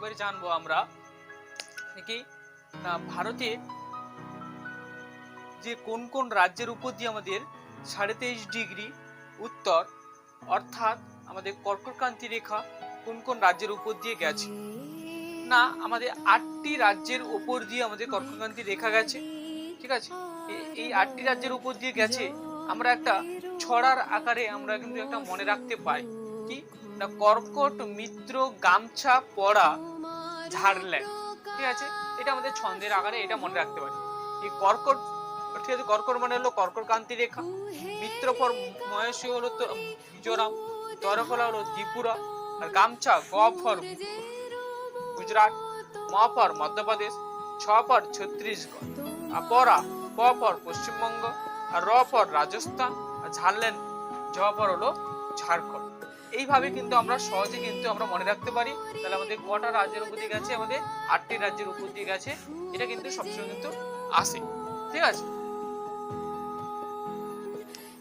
এবারে জানব আমরা কি না ভারতে যে কোন কোন রাজ্যের উপর দিয়ে আমাদের সাড়ে তেইশ ডিগ্রি উত্তর, অর্থাৎ আমাদের কর্কটক্রান্তি রেখা কোন কোন রাজ্যের উপর দিয়ে গেছে? না, আমাদের আটটি রাজ্যের উপর দিয়ে আমাদের কর্কটক্রান্তি রেখা গেছে, ঠিক আছে? এই আটটি রাজ্যের উপর দিয়ে গেছে, আমরা একটা ছড়ার আকারে আমরা কিন্তু একটা মনে রাখতে পাই, কি? না, কর্কট, মিত্র, গামছা, পড়া ঝাড়ল্যান্ড ঠিক আছে? এটা আমাদের ছন্দের আকারে এটা মনে রাখতে পারি। এই কর্কট, ঠিক আছে, কর্কট মানে হলো কর্কট কান্তি রেখা। মিত্র পর মহেশী হলো তো মিজোরাম তরফলা হলো ত্রিপুরা, আর গামছা গ ফর গুজরাট ম ফর মধ্যপ্রদেশ ছ ফর ছত্তিশগড়। আর পরা প ফর পশ্চিমবঙ্গ, আর র ফর রাজস্থান। আর ঝাড়ল্যান্ড ঝ ফর হলো ঝাড়খণ্ড। এইভাবে কিন্তু আমরা সহজে কিন্তু আমরা মনে রাখতে পারি। তাহলে আমাদের কটা রাজ্যের উপর দিকে আছে আমাদের আটটি রাজ্যের উপর দিকে আছে এটা কিন্তু সবসময় কিন্তু আসে। ঠিক আছে?